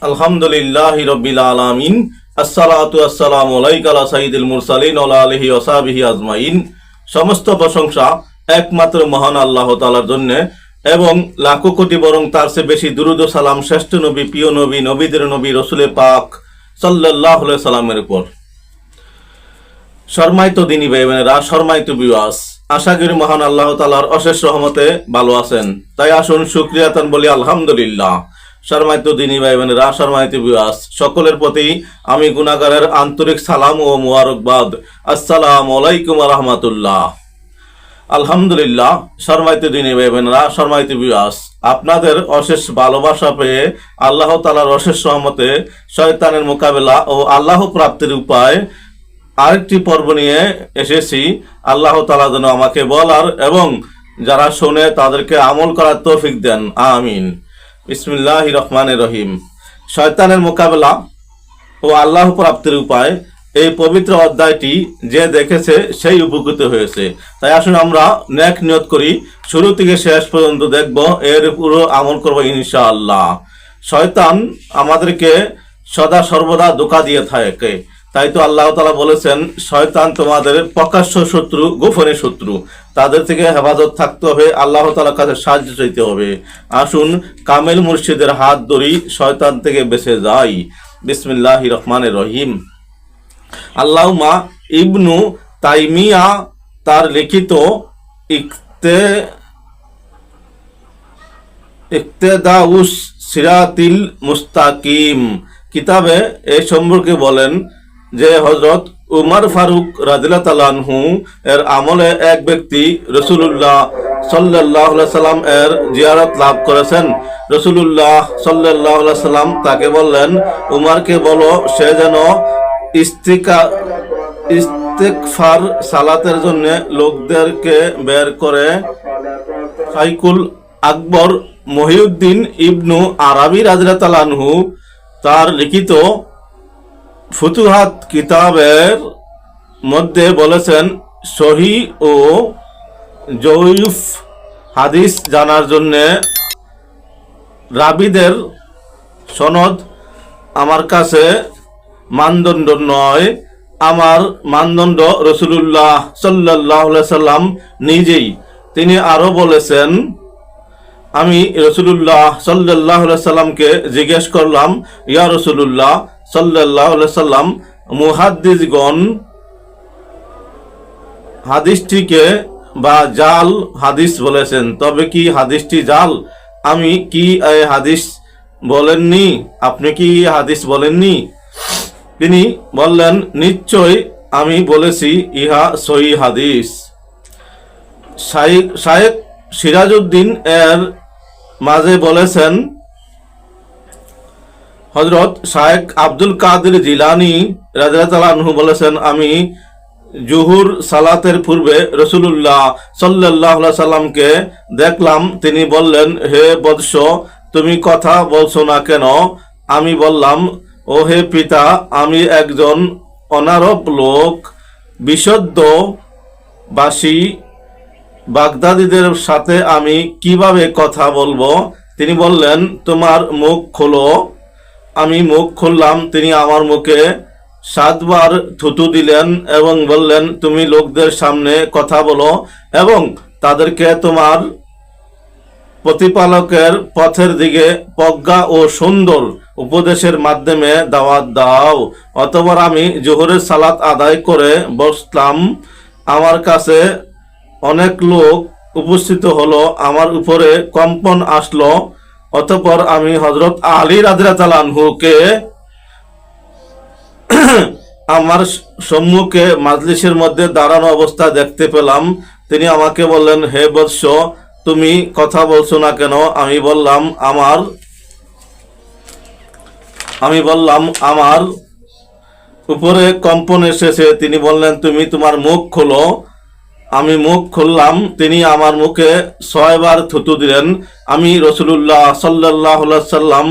আলহামদুলিল্লাহ সমস্ত প্রশংসা একমাত্র মহান আল্লাহ তাআলার জন্য এবং লাখো কোটি বরং তার চেয়ে বেশি দুরুদ সালাম শ্রেষ্ঠ নবী, প্রিয় নবী, নবীদের নবী রসুলে পাক সাল্লামের উপর। শর্মাইত দিনী ভাই বোনেরা বিওয়াস আশা করি মহান আল্লাহ তালার অশেষ রহমতে ভালো আছেন। তাই আসুন সুক্রিয়াতান বলি আলহামদুলিল্লাহ। শর্মাইত দিনী ভাই বোনেরা শর্মাইত বিওয়াস সকলের প্রতি আমি গুনাগারের আন্তরিক সালাম ও মুবারকবাদ। আসসালামু আলাইকুম রহমতুল্লাহ। আলহামদুলিল্লাহ শর্মাইত দিনী ভাই বোনেরা শর্মাইত বিওয়াস আপনাদের অশেষ ভালোবাসা পেয়ে আল্লাহ তালার অশেষ রহমতে শয়তানের মোকাবেলা ও আল্লাহ প্রাপ্তির উপায় আরেকটি পর্ব নিয়ে এসেছি। আল্লাহ তালা যেন আমাকে বলার এবং যারা শোনে তাদেরকে আমল করার তৌফিক দেন। আমিন। বিসমিল্লাহ রহমান রহিম। শয়তানের মোকাবেলা ও আল্লাহ প্রাপ্তির উপায়, এই পবিত্র অধ্যায়টি যে দেখেছে সেই উপকৃত হয়েছে। তাই আসুন আমরা ন্যাক নিয়ত করি, শুরু থেকে শেষ পর্যন্ত দেখব, এর পুরো আমল করব ইনশাআল্লাহ। শয়তান আমাদেরকে সদা সর্বদা ধোকা দিয়ে থাকে। তাই তো আল্লাহ তালা বলেছেন, শয়তান তোমাদের প্রকাশ্য শত্রু, গোপনে শত্রু। তাদের থেকে হেফাজত থাকতে হবে, আল্লাহ তালার কাছে সাহায্য চাইতে হবে। আসুন, কামেল মুর্শিদের হাত ধরি, শয়তান থেকে বেঁচে যাই। বিসমিল্লাহ রহমান রহিম। আল্লাহমা ইবনু তাইমিয়া তার লিখিত ইকতে, ইকতেদাউস সিরাতিল মুস্তাকিম। কিতাবে এই সম্পর্কে বলেন যে হজরত উমর ফারুক রাজিল্লা তালানহু এর আমলে এক ব্যক্তি রসুল্লাহ সাল্লাহ সাল্লাম এর জিয়ারত লাভ করেছেন। রসুল্লাহ সাল্লাহ সাল্লাম তাকে বললেন, উমারকে বলো, সে যেন ইস্তিকা ইস্তেকফার সালাতের জন্য লোকদেরকে বের করে সাইকুল আকবর মহিউদ্দিন ইবনু আরবি রাজরাতালানহু তার লিখিত ফুতুহাত কিতাবের মধ্যে বলেছেন, সহি ও জয়ুফ হাদিস জানার জন্যে রাবিদের সনদ আমার কাছে মানদণ্ড নয়। আমার মানদণ্ড রসুল্লাহ সাল্লাহ সাল্লাম নিজেই। তিনি আরও বলেছেন, আমি রসুল্লাহ সাল্লাহ সাল্লামকে জিজ্ঞেস করলাম, ইয়া রসুল্লাহ সাল্লাম মুহাদ্দিসগণ হাদিসটিকে বা জাল হাদিস বলেছেন। তবে কি হাদিসটি জাল? আমি কি হাদিস বলেননি? আপনি কি হাদিস বলেননি? তিনি বললেন, নিশ্চয় আমি বলেছি, ইহা সহি হাদিস। শায়েক সিরাজউদ্দিন এর মাঝে বলেছেন হজরত শায়েক আব্দুল কাদের জিলানি রাজু বলেছেন, আমি জুহুর সালাতের পূর্বে রসুল্লাহ সাল্লাহ সাল্লামকে দেখলাম। তিনি বললেন, হে বৎস, তুমি কথা বলছো না কেন? আমি বললাম ও হে পিতা, আমি একজন অনারব লোক, বিশুদ্ধ বাসী, বাগদাদিদের সাথে আমি কীভাবে কথা বলব? তিনি বললেন, তোমার মুখ খোলো। আমি মুখ খুললাম, তিনি আমার মুখে সাতবার থুতু দিলেন এবং বললেন, তুমি লোকদের সামনে কথা বলো এবং তাদেরকে তোমার প্রতিপালকের পথের দিকে প্রজ্ঞা ও সুন্দর উপদেশের মাধ্যমে দাওয়াত দাও। অতবার আমি জোহরের সালাত আদায় করে বসলাম। আমার কাছে অনেক লোক উপস্থিত হলো, আমার উপরে কম্পন আসলো। অতপর আমি হজরত আলী রাজরাতালানহুকে আমার সম্মুখে মাজলিসের মধ্যে দাঁড়ানো অবস্থা দেখতে পেলাম। তিনি আমাকে বললেন, হে বৎস, তুমি কথা বলছো না কেন? আমি বললাম, আমার আমি বললাম, আমার উপরে কম্পন এসেছে। তিনি বললেন, তুমি তোমার মুখ খোলো। আমি মুখ খুললাম, তিনি আমার মুখে ছয়বার থুতু দিলেন। আমি রসুল্লাহ সাল্লাহ সাল্লাম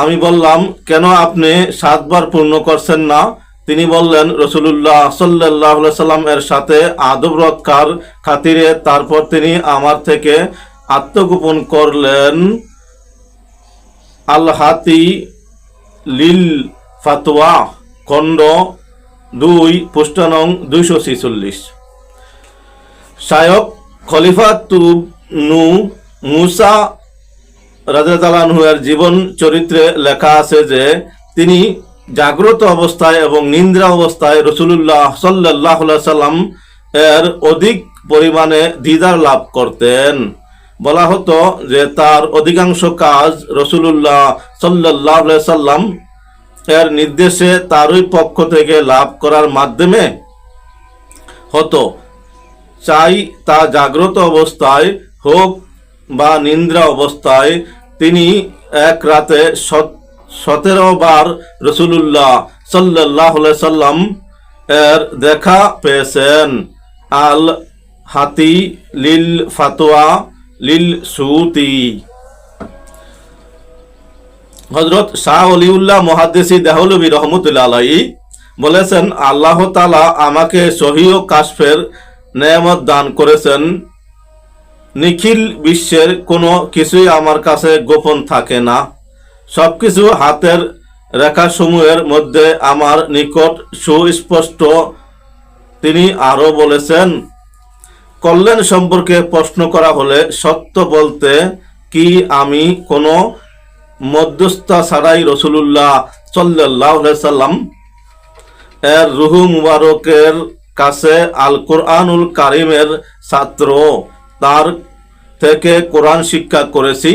আমি বললাম, কেন আপনি সাতবার পূর্ণ করছেন না? তিনি বললেন রসুল্লাহ সাল্লাহ সাল্লাম এর সাথে আদব রক্ষার খাতিরে তারপর তিনি আমার থেকে আত্মগোপন করলেন। আল হাতি লিল ফাতোয়া খণ্ড দুই পুষ্টানং দুইশো ছিচল্লিশ। শায়ক খলিফা তুব নু মুসা রাজাতালানহুয়ের জীবন চরিত্রে লেখা আছে যে, তিনি জাগ্রত অবস্থায় এবং নিন্দ্রা অবস্থায় রসুল্লাহ সাল্লাহ সাল্লাম এর অধিক পরিমাণে দিদার লাভ করতেন। বলা হতো যে, তার অধিকাংশ কাজ রসুল্লাহ সাল্লাহ সাল্লাম এর নির্দেশে তারই পক্ষ থেকে লাভ করার মাধ্যমে হতো। চাই তা জাগ্রত অবস্থায় হোক বা নিন্দ্রা অবস্থায়, তিনি এক রাতে সতেরো বার রসুল্লাহ সাল্লাহ সাল্লাম এর দেখা পেয়েছেন। আল হাতি লিল ফাতোয়া লিল সুতি হজরত শাহ অলিউল্লাহ মহাদেসি দেহলবী রহমতুল্লাহ আলাই বলেছেন, আল্লাহ তালা আমাকে সহি ও কাশফের নেয়ামত দান করেছেন। নিখিল বিশ্বের কোনো কিছুই আমার কাছে গোপন থাকে না। সব কিছু হাতের রেখাসমূহের মধ্যে আমার নিকট সুস্পষ্ট। তিনি আরও বলেছেন, কল্যাণ সম্পর্কে প্রশ্ন করা হলে সত্য বলতে কি আমি কোনো মধ্যস্থা ছাড়াই রসুল্লাহ সাল্লাহ সাল্লাম এর রুহু মুবারকের কাছে আল কোরআনুল কারিমের ছাত্র। তার থেকে কোরআন শিক্ষা করেছি,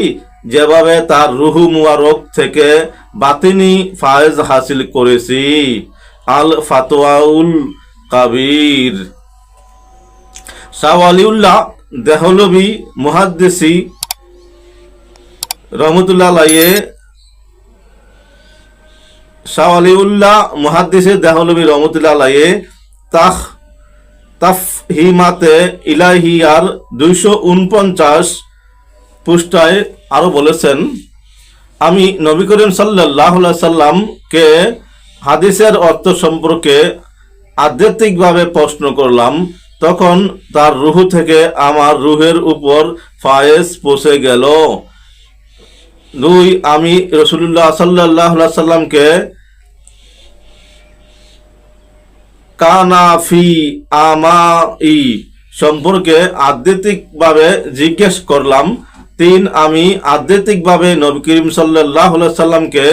যেভাবে তার রুহু মুবারক থেকে বাতিনি ফায়েজ হাসিল করেছি। আল ফাতোয়াউল কাবির। শাহ আলিউল্লাহ দেহলবি মুহাদ্দেসি রহমতুল্লাহ আলাইয়ে শাহ আলিউল্লাহ মুহাদ্দিসে দেহলবি রহমতুল্লাহ আলাইয়ে তাহ তাফহিমাতে ইলাহিয়ার দুইশো উনপঞ্চাশ পৃষ্ঠায় আরও বলেছেন, আমি নবী করিম সাল্লাহ সাল্লামকে হাদিসের অর্থ সম্পর্কে আধ্যাত্মিকভাবে প্রশ্ন করলাম, তখন তার রুহু থেকে আমার রুহের উপর ফায়েজ পৌঁছে গেল। দুই, আমি রসুল্লাহ সাল্লাহ সাল্লামকে কানাফি আমাই সম্পর্কে আধ্যাত্মিকভাবে জিজ্ঞেস করলাম। তিন, আমি আধ্যাত্মিকভাবে নবী করিম সাল্লাহ সাল্লামকে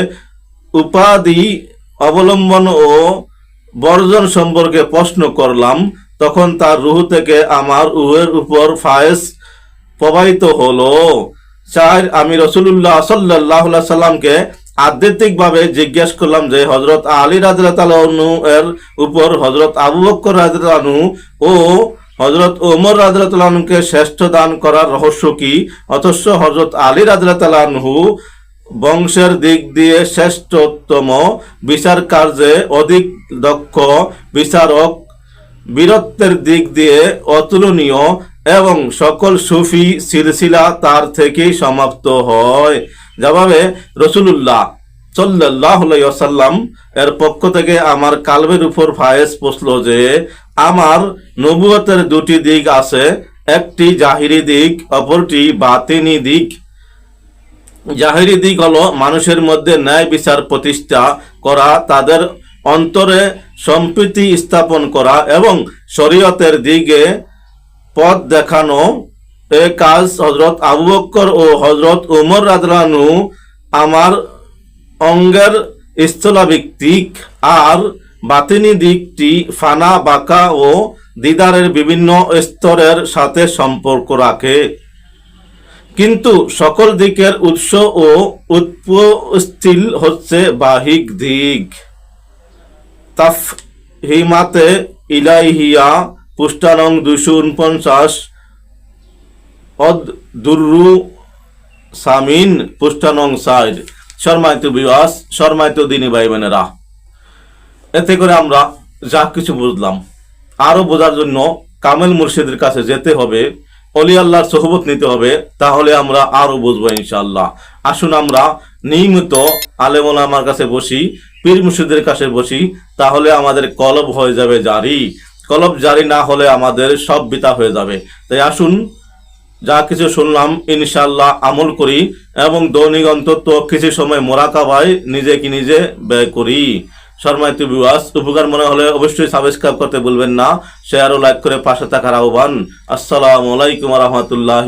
উপাধি অবলম্বন ও বর্জন সম্পর্কে প্রশ্ন করলাম। তখন তার রুহ থেকে আমার উহের উপর ফায়েস প্রবাহিত হলো। চার, আমি রসুল্লাহ সাল্লাহ সাল্লামকে আধ্যাত্মিকভাবে জিজ্ঞেস করলাম যে হজরত আলী রাজু এর উপর হজরত আবু বক্কর রাজু ও হজরত ওমর রাজরাতকে শ্রেষ্ঠ দান করার রহস্য কি? অথচ হজরত আলী রাজরাতহু বংশের দিক দিয়ে শ্রেষ্ঠতম বিচার কার্যে অধিক দক্ষ, বিচারক, বীরত্বের দিক দিয়ে অতুলনীয় এবং সকল সুফি সিলসিলা তার থেকেই সমাপ্ত হয়। যেভাবে রসুল্লাহ সাল্লাহ এর পক্ষ থেকে আমার কালবের উপর ফায়েজ পৌঁছল যে, আমার নবুয়তের দুটি দিক আছে, একটি জাহিরি দিক, অপরটি বাতিনি দিক। জাহিরি দিক হলো মানুষের মধ্যে ন্যায় বিচার প্রতিষ্ঠা করা, তাদের অন্তরে সম্প্রীতি স্থাপন করা এবং শরীয়তের দিকে পথ দেখানো এ কাজ হজরত আবু বক্কর ও হজরত উমর রাজরানু আমার অঙ্গের স্থলাভিত্তিক আর বাতিনি দিকটি ফানা, বাঁকা ও দিদারের বিভিন্ন স্তরের সাথে সম্পর্ক রাখে। কিন্তু সকল দিকের উৎস ও উৎপস্থিল হচ্ছে বাহিক দিক। তাফ হিমাতে ইলাইহিয়া পুষ্টানং দুশো উনপঞ্চাশ। অদ দুর্রু সামিন পুষ্টানং সাইড শর্মায়িত বিবাস, শর্মায়িত দিনী ভাই বোনেরা এতে করে আমরা যা কিছু বুঝলাম আরও বোঝার জন্য কামেল মুর্শিদের কাছে যেতে হবে, অলি আল্লাহর সহবত নিতে হবে, তাহলে আমরা আরও বুঝব ইনশাল্লাহ আসুন আমরা নিয়মিত আলেমন আমার কাছে বসি, পীর মুর্শিদের কাছে বসি, তাহলে আমাদের কলব হয়ে যাবে জারি। কলব জারি না হলে আমাদের সব বিতা হয়ে যাবে। তাই আসুন, যা কিছু শুনলাম ইনশাল্লাহ আমল করি এবং দৈনিক অন্তত কিছু সময় মোরাকাবায় নিজে কি নিজে ব্যয় করি। শর্মাইত বিওয়াস, উপকার মনে হলে অবশ্যই সাবস্ক্রাইব করতে বলবেন না। শেয়ার ও লাইক করে পাশে থাকার আহ্বান। আসসালামু আলাইকুম রহমতুল্লাহ